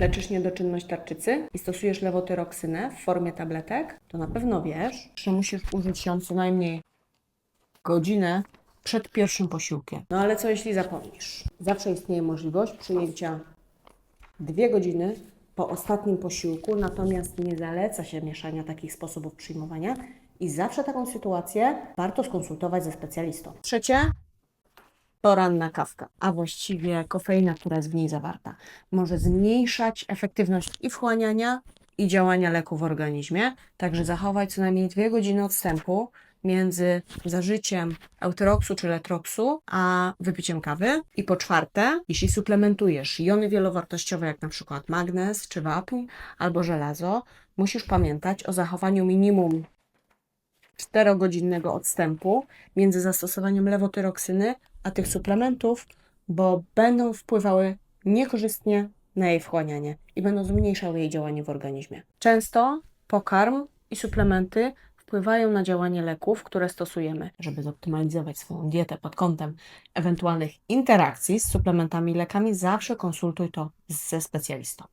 leczysz niedoczynność tarczycy i stosujesz lewotyroksynę w formie tabletek, to na pewno wiesz, że musisz użyć ją co najmniej godzinę przed pierwszym posiłkiem. No ale co jeśli zapomnisz? Zawsze istnieje możliwość przyjęcia dwie godziny po ostatnim posiłku, natomiast nie zaleca się mieszania takich sposobów przyjmowania i zawsze taką sytuację warto skonsultować ze specjalistą. Trzecie, poranna kawka, a właściwie kofeina, która jest w niej zawarta, może zmniejszać efektywność i wchłaniania, i działania leku w organizmie, także zachować co najmniej dwie godziny odstępu między zażyciem euteroksu czy letroksu, a wypiciem kawy. I po czwarte, jeśli suplementujesz jony wielowartościowe, jak na przykład magnez czy wapń albo żelazo, musisz pamiętać o zachowaniu minimum 4-godzinnego odstępu między zastosowaniem lewotyroksyny a tych suplementów, bo będą wpływały niekorzystnie na jej wchłanianie i będą zmniejszały jej działanie w organizmie. Często pokarm i suplementy wpływają na działanie leków, które stosujemy. Żeby zoptymalizować swoją dietę pod kątem ewentualnych interakcji z suplementami i lekami, zawsze konsultuj to ze specjalistą.